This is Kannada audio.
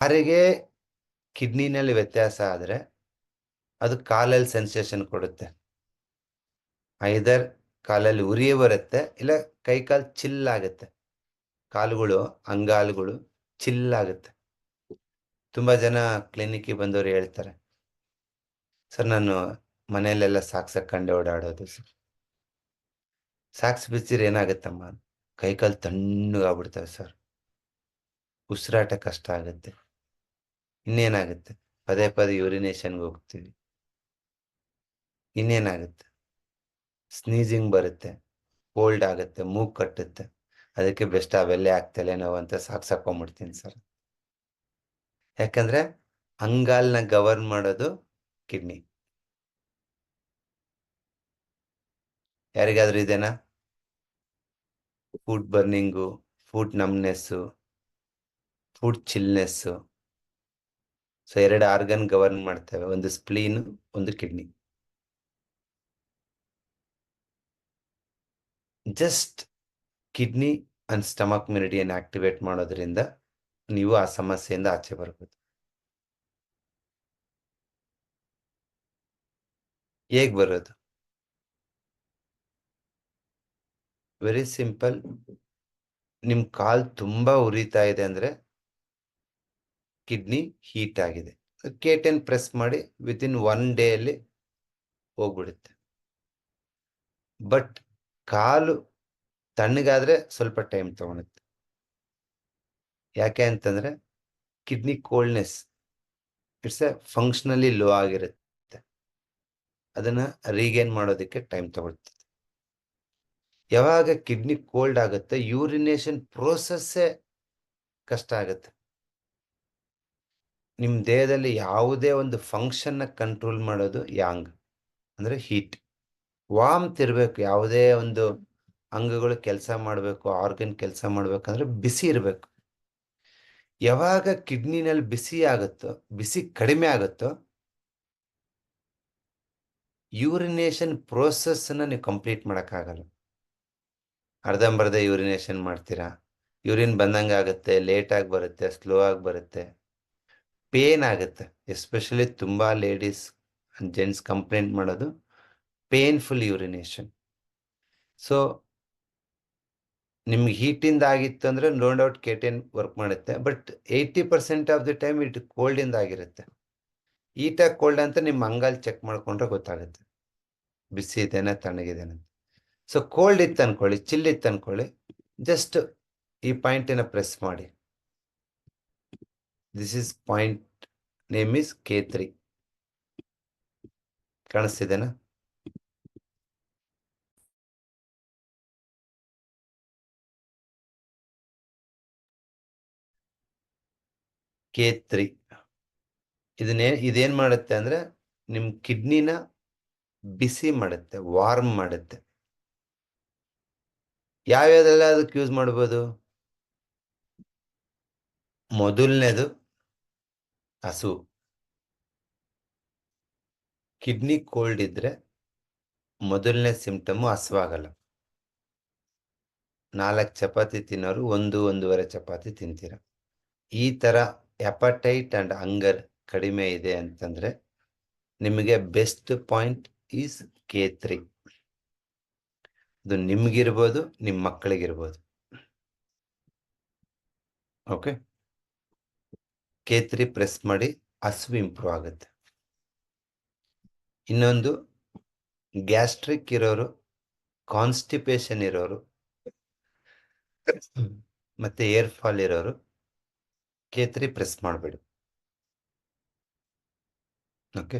ಯಾರಿಗೆ ಕಿಡ್ನಿನಲ್ಲಿ ವ್ಯತ್ಯಾಸ ಆದರೆ ಅದು ಕಾಲಲ್ಲಿ ಸೆನ್ಸೇಷನ್ ಕೊಡುತ್ತೆ. ಐದರ್ ಕಾಲಲ್ಲಿ ಉರಿಯೇ ಬರುತ್ತೆ, ಇಲ್ಲ ಕೈ ಕಾಲು ಚಿಲ್ಲಾಗುತ್ತೆ ಕಾಲುಗಳು, ಅಂಗಾಲುಗಳು ಚಿಲ್ಲಾಗುತ್ತೆ ತುಂಬ ಜನ ಕ್ಲಿನಿಕ್ಗೆ ಬಂದವರು ಹೇಳ್ತಾರೆ, ಸರ್, ನಾನು ಮನೆಯಲ್ಲೆಲ್ಲ ಸಾಕ್ಸ್ ಹಾಕೊಂಡೆ ಓಡಾಡೋದು ಸರ್. ಸಾಕ್ಸ್ ಬಿಚ್ಚಿದ್ರೆ ಏನಾಗುತ್ತಮ್ಮ? ಕೈ ಕಾಲು ತಣ್ಣಗಾಗ್ಬಿಡ್ತವೆ ಸರ್. ಉಸಿರಾಟ ಕಷ್ಟ ಆಗುತ್ತೆ. ಇನ್ನೇನಾಗುತ್ತೆ? ಪದೇ ಪದೇ ಯೂರಿನೇಷನ್ಗೆ ಹೋಗ್ತೀವಿ. ಇನ್ನೇನಾಗುತ್ತೆ? ಸ್ನೀಸಿಂಗ್ ಬರುತ್ತೆ ಕೋಲ್ಡ್ ಆಗುತ್ತೆ, ಮೂಗ್ ಕಟ್ಟುತ್ತೆ. ಅದಕ್ಕೆ ಬೆಸ್ಟ್ ಅವೆಲ್ಲೇ ಆಗ್ತಲೇ ನಾವು ಅಂತ ಸಾಕ್ ಸಾಕೊಂಡ್ಬಿಡ್ತೀನಿ ಸರ್. ಯಾಕಂದ್ರೆ ಅಂಗಾಲ್ನ ಗವರ್ನ್ ಮಾಡೋದು ಕಿಡ್ನಿ ಯಾರಿಗಾದ್ರೂ ಇದೇನಾ? Food burning food numbness food chillness so ಎರಡು ಆರ್ಗನ್ ಗವರ್ನ್ ಮಾಡ್ತೇವೆ. ಒಂದು ಸ್ಪ್ಲೀನ್ ಒಂದು kidney just kidney and stomach meridian activate ಮಾಡೋದ್ರಿಂದ ನೀವು ಆ ಸಮಸ್ಯೆಯಿಂದ ಆಚೆ ಬರ್ಬೋದು. ಹೇಗ್ ಬರೋದು? ವೆರಿ ಸಿಂಪಲ್ ನಿಮ್ ಕಾಲ್ ತುಂಬಾ ಉರಿತಾ ಇದೆ ಅಂದ್ರೆ ಕಿಡ್ನಿ ಹೀಟ್ ಆಗಿದೆ. ಕೇಟನ್ ಪ್ರೆಸ್ ಮಾಡಿ ವಿತ್ ಇನ್ ಒನ್ ಡೇ ಅಲ್ಲಿ ಹೋಗ್ಬಿಡುತ್ತೆ. ಬಟ್ ಕಾಲು ತಣ್ಣಗಾದ್ರೆ ಸ್ವಲ್ಪ ಟೈಮ್ ತಗೊಳುತ್ತೆ. ಯಾಕೆ ಅಂತಂದ್ರೆ kidney coldness it's a functionally low ಆಗಿರುತ್ತೆ. ಅದನ್ನ ರೀಗೇನ್ ಮಾಡೋದಕ್ಕೆ ಟೈಮ್ ತಗೊಳ್ತದೆ. ಯಾವಾಗ ಕಿಡ್ನಿ ಕೋಲ್ಡ್ ಆಗುತ್ತೆ ಯೂರಿನೇಷನ್ ಪ್ರೋಸೆಸ್ಸೇ ಕಷ್ಟ ಆಗುತ್ತೆ. ನಿಮ್ಮ ದೇಹದಲ್ಲಿ ಯಾವುದೇ ಒಂದು ಫಂಕ್ಷನ್ನ ಕಂಟ್ರೋಲ್ ಮಾಡೋದು ಯಾಂಗ್ ಅಂದರೆ ಹೀಟ್ ವಾಮ್ತ್ ಇರಬೇಕು ಯಾವುದೇ ಒಂದು ಅಂಗಗಳು ಕೆಲಸ ಮಾಡಬೇಕು ಆರ್ಗನ್ ಕೆಲಸ ಮಾಡಬೇಕಂದ್ರೆ ಬಿಸಿ ಇರಬೇಕು. ಯಾವಾಗ ಕಿಡ್ನಿನಲ್ಲಿ ಬಿಸಿ ಆಗುತ್ತೋ, ಬಿಸಿ ಕಡಿಮೆ ಆಗುತ್ತೋ ಯೂರಿನೇಷನ್ ಪ್ರೋಸೆಸ್ನ ನೀವು ಕಂಪ್ಲೀಟ್ ಮಾಡೋಕ್ಕಾಗಲ್ಲ. ಅರ್ಧಂಬರ್ಧ ಯೂರಿನೇಷನ್ ಮಾಡ್ತೀರಾ. ಯೂರಿನ್ ಬಂದಂಗೆ ಆಗುತ್ತೆ ಲೇಟಾಗಿ ಬರುತ್ತೆ ಸ್ಲೋ ಆಗಿ ಬರುತ್ತೆ. ಪೇನ್ ಆಗುತ್ತೆ, ಎಸ್ಪೆಷಲಿ ತುಂಬ ಲೇಡೀಸ್ ಜೆಂಟ್ಸ್ ಕಂಪ್ಲೇಂಟ್ ಮಾಡೋದು, ಪೇನ್ಫುಲ್ ಯೂರಿನೇಷನ್. ಸೊ, ನಿಮ್ಗೆ ಹೀಟಿಂದ ಆಗಿತ್ತು ಅಂದರೆ no doubt K ten work ಮಾಡುತ್ತೆ, but eighty percent of the time it ಕೋಲ್ಡಿಂದ ಆಗಿರುತ್ತೆ. ಈಟಾಗಿ ಕೋಲ್ಡ್ ಅಂತ ನಿಮ್ಮ ಅಂಗಾಲ್ ಚೆಕ್ ಮಾಡ್ಕೊಂಡ್ರೆ ಗೊತ್ತಾಗುತ್ತೆ. ಬಿಸಿ ಇದೆನಾ, ತಣ್ಣಗಿದೆನಾ ಸೊ, ಕೋಲ್ಡ್ ಇತ್ತು ಅನ್ಕೊಳ್ಳಿ, ಚಿಲ್ ಇತ್ತು ಅನ್ಕೊಳ್ಳಿ, ಜಸ್ಟ್ ಈ ಪಾಯಿಂಟನ್ನು ಪ್ರೆಸ್ ಮಾಡಿ. This is point name is K three ಕಾಣಿಸ್ತಿದೆನಾ? K three ಇದನ್ನೇ, ಇದೇನ್ ಮಾಡುತ್ತೆ ಅಂದ್ರೆ ನಿಮ್ಮ ಕಿಡ್ನಿನ ಬಿಸಿ ಮಾಡುತ್ತೆ, ವಾರ್ಮ್ ಮಾಡುತ್ತೆ. ಯಾವ್ಯಾವ್ದೆಲ್ಲ ಅದಕ್ಕೆ ಯೂಸ್ ಮಾಡ್ಬೋದು? ಮೊದಲನೇದು ಹಸು. ಕಿಡ್ನಿ ಕೋಲ್ಡ್ ಇದ್ರೆ ಮೊದಲನೇ ಸಿಂಪ್ಟಮು ಹಸುವಾಗಲ್ಲ. ನಾಲ್ಕು ಚಪಾತಿ ತಿನ್ನೋರು ಒಂದು, ಒಂದೂವರೆ ಚಪಾತಿ ತಿಂತೀರ. ಈ ಥರ ಎಪಟೈಟ್ ಆ್ಯಂಡ್ ಹಂಗರ್ ಕಡಿಮೆ ಇದೆ ಅಂತಂದರೆ ನಿಮಗೆ best point is K three ಅದು ನಿಮಗಿರ್ಬೋದು ನಿಮ್ಮ ಮಕ್ಕಳಿಗಿರ್ಬೋದು. ಓಕೆ ಕೆ ತ್ರೀ ಪ್ರೆಸ್ ಮಾಡಿ ಹಸಿವು ಇಂಪ್ರೂವ್ ಆಗುತ್ತೆ. ಇನ್ನೊಂದು, ಗ್ಯಾಸ್ಟ್ರಿಕ್ ಇರೋರು, ಕಾನ್ಸ್ಟಿಪೇಷನ್ ಇರೋರು, ಮತ್ತೆ ಏರ್ ಫಾಲ್ ಇರೋರು ಕೇತ್ರಿ ತ್ರೀ ಪ್ರೆಸ್ ಮಾಡಬೇಡಿ. ಓಕೆ?